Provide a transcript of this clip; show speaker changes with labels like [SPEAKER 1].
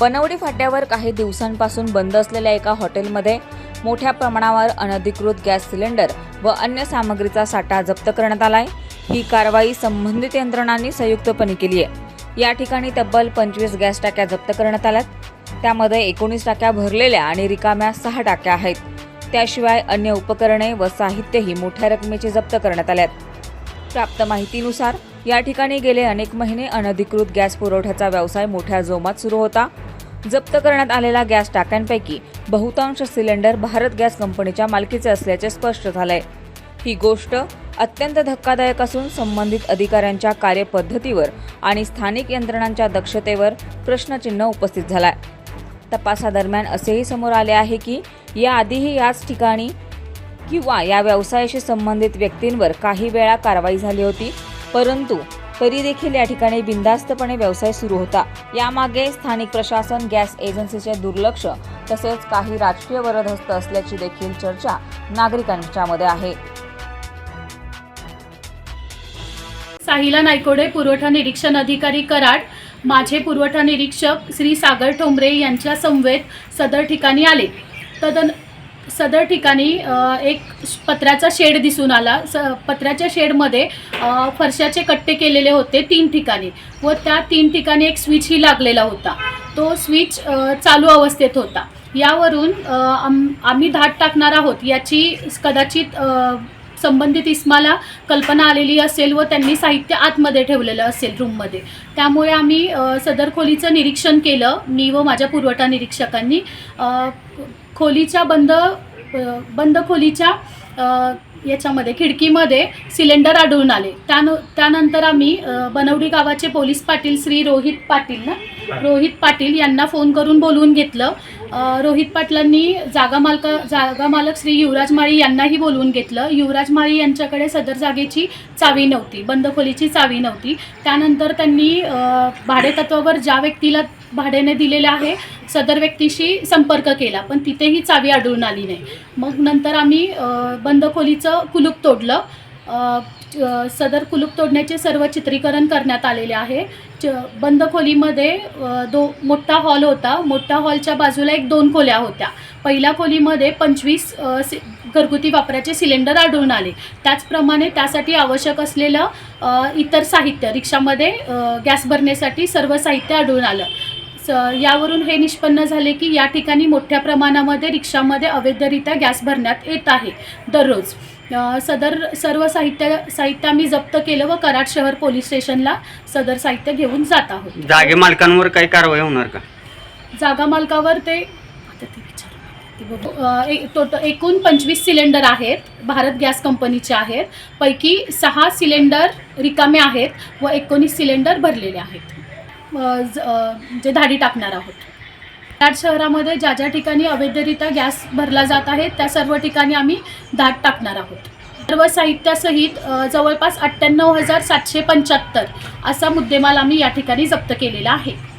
[SPEAKER 1] बनवडी फाट्यावर काही दिवसांपासून बंद असलेल्या एका हॉटेलमध्ये मोठ्या प्रमाणावर अनधिकृत गॅस सिलेंडर व अन्य सामग्रीचा साठा जप्त करण्यात आलाय. ही कारवाई संबंधित यंत्रणांनी संयुक्तपणे केली आहे. या ठिकाणी तब्बल पंचवीस गॅस टाक्या जप्त करण्यात आल्यात. त्यामध्ये एकोणीस टाक्या भरलेल्या आणि रिकाम्या सहा टाक्या आहेत. त्याशिवाय अन्य उपकरणे व साहित्यही मोठ्या रकमेचे जप्त करण्यात आल्यात. प्राप्त माहितीनुसार या ठिकाणी गेले अनेक महिने अनधिकृत गॅस पुरवठ्याचा व्यवसाय मोठ्या जोमात सुरू होता. जप्त करण्यात आलेल्या गॅस टाक्यांपैकी बहुतांश सिलेंडर भारत गॅस कंपनीच्या मालकीचे असल्याचे स्पष्ट झालंय. ही गोष्ट अत्यंत धक्कादायक असून संबंधित अधिकाऱ्यांच्या कार्यपद्धतीवर आणि स्थानिक यंत्रणांच्या दक्षतेवर प्रश्नचिन्ह उपस्थित झालाय. तपासादरम्यान असेही समोर आले आहे की याआधीही याच ठिकाणी किंवा या व्यवसायाशी संबंधित व्यक्तींवर काही वेळा कारवाई झाली होती परंतु तरी देखील या ठिकाणी बिनधास्तपणे व्यवसाय सुरू होता. यामागे स्थानिक प्रशासन गॅस एजन्सीचे दुर्लक्ष तसेच काही राजकीय वरदहस्त असल्याची देखील चर्चा नागरिकांच्या मध्ये आहे.
[SPEAKER 2] साहिला नायकोडे पुरवठा निरीक्षण अधिकारी कराड माझे पुरवठा निरीक्षक श्री सागर ठोंबरे यांच्या समवेत सदर ठिकाणी आले. तदन सदर ठिकाणी एक पत्र्याचा शेड दिसून आला. स पत्र्याच्या शेडमध्ये फरशाचे कट्टे केलेले होते तीन ठिकाणी व त्या तीन ठिकाणी एक स्विचही लागलेला होता. तो स्विच चालू अवस्थेत होता. यावरून आम आम्ही धाट टाकणार आहोत याची कदाचित संबंधित इस्माला कल्पना आलेली असेल व त्यांनी साहित्य आतमध्ये ठेवलेलं असेल रूममध्ये. त्यामुळे आम्ही सदर खोलीचं निरीक्षण केलं. मी व माझ्या पुरवठा निरीक्षकांनी खोलीच्या बंद बंद खोलीच्या याच्यामध्ये खिडकीमध्ये सिलेंडर आढळून आले. त्यानु त्यानंतर आम्ही बनवडी गावाचे पोलीस पाटील श्री रोहित पाटील ना? रोहित पाटील यांना फोन करून बोलवून घेतलं. रोहित पाटलांनी जागा मालक जागा मालक श्री युवराज माळी यांनाही बोलवून घेतलं. युवराज माळी यांच्याकडे सदर जागेची चावी नव्हती बंद खोलीची चावी नव्हती. त्यानंतर त्यांनी भाडेतत्वावर ज्या व्यक्तीला भाड्याने दिलेले आहे सदर व्यक्तीशी संपर्क केला पण तिथेही चावी आढळून आली नाही. मग नंतर आम्ही बंदखोलीचं बंद खोलीचं कुलूप तोडलं. सदर कुलूप तोडण्याचे सर्व चित्रीकरण करण्यात आलेले आहे. च बंद खोलीमध्ये दो मोठा हॉल होता. मोठ्या हॉलच्या बाजूला एक दोन खोल्या होत्या. पहिल्या खोलीमध्ये पंचवीस सि घरगुती वापराचे सिलेंडर आढळून आले. त्याचप्रमाणे त्यासाठी आवश्यक असलेलं इतर साहित्य रिक्षामध्ये गॅस भरण्यासाठी सर्व साहित्य आढळून आलं. स यावरून हे निष्पन्न झाले की या ठिकाणी मोठ्या प्रमाणामध्ये रिक्षामध्ये अवैधरित्या गॅस भरण्यात येत आहे. दररोज. सदर सर्व साहित्य साहित्य आम्ही जप्त केलं व कराड शहर पोलीस स्टेशनला सदर साहित्य घेऊन जात आहोत.
[SPEAKER 3] जागे मालकांवर काही कारवाई होणार का?
[SPEAKER 2] जागा मालकावर ते आता विचारू. एकूण पंचवीस सिलेंडर आहेत. भारत गॅस कंपनीचे आहेत. पैकी सहा सिलेंडर रिकामे आहेत व एकोणीस सिलेंडर भरलेले आहेत. ज- जे धाडी टाकणार आहोत. कराड शहरामध्ये ज्या ज्या ठिकाणी अवैधरित्या गॅस भरला जात आहे त्या सर्व ठिकाणी आम्ही धाड टाकणार आहोत. सर्व साहित्यासहित जवळपास अठ्ठ्याण्णव हजार सातशे पंच्याहत्तर असा मुद्देमाल आम्ही या ठिकाणी जप्त केलेला आहे.